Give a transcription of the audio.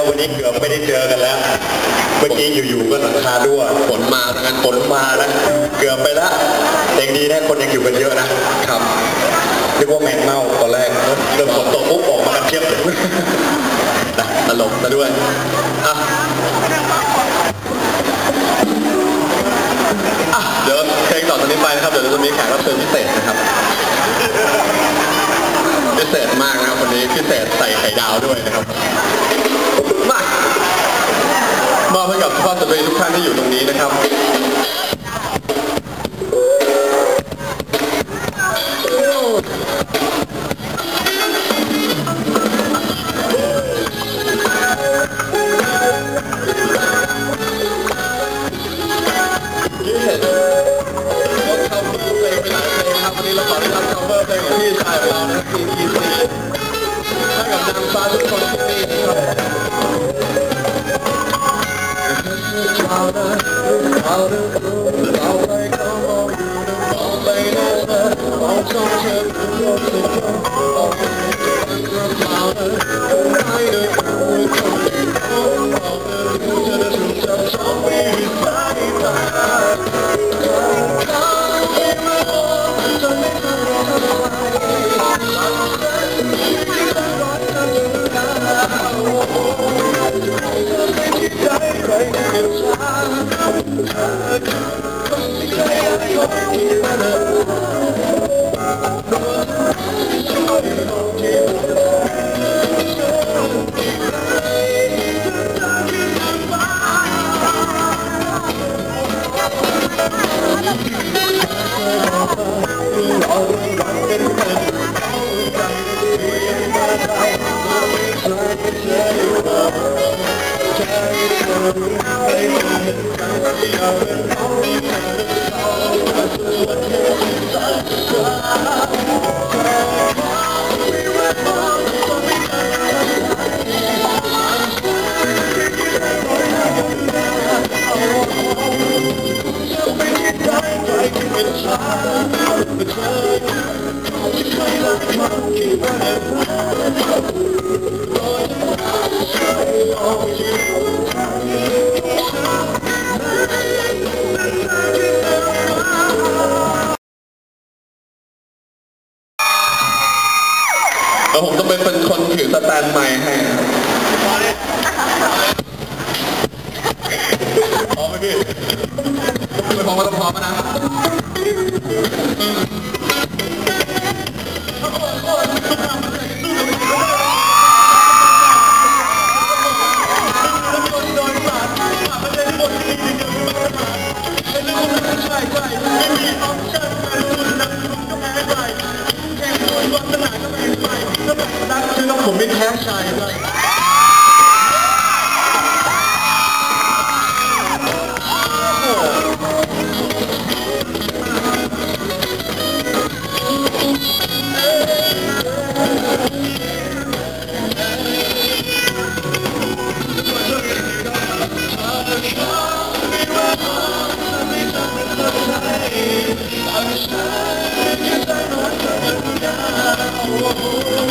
วันนี้เกือบไม่ได้เจอกันแล้ว เมื่อกี้อยู่ๆก็หลังคารั่วฝนมาทั้งนั้นฝนมาแล้วเกือบไปละยังดีนะคนยังอยู่กันเยอะนะครับนึกว่าแมงเม่าตอนแรกเริ่มฝนตกปุ๊บออกมากันเทียบเลยนะตลกซะด้วยอะอะเดี๋ยวเพลงต่อจากนี้ไปนะครับ เดี๋ยวเราจะมีแขกรับเชิญพิเศษนะครับ พิเศษมากนะครับคนนี้พิเศษใส่ไข่ดาวด้วยนะครับ กับสุภาพสตรีทุกท่านที่อยู่ตรงนี้นะครับ Yes เราเข้าสู่เพลงไปหลายเพลงครับวันนี้เราขออนุญาต cover เพลงของพี่ชายของเรานะครับ PTC ให้กับนางฟ้าทุกคน powder, powder, powder. Oh, แล้วผมต้องไปเป็นคนถือสแตนด์ไมค์ให้ I next time. He's like, I'm sorry, cause I'm not coming down.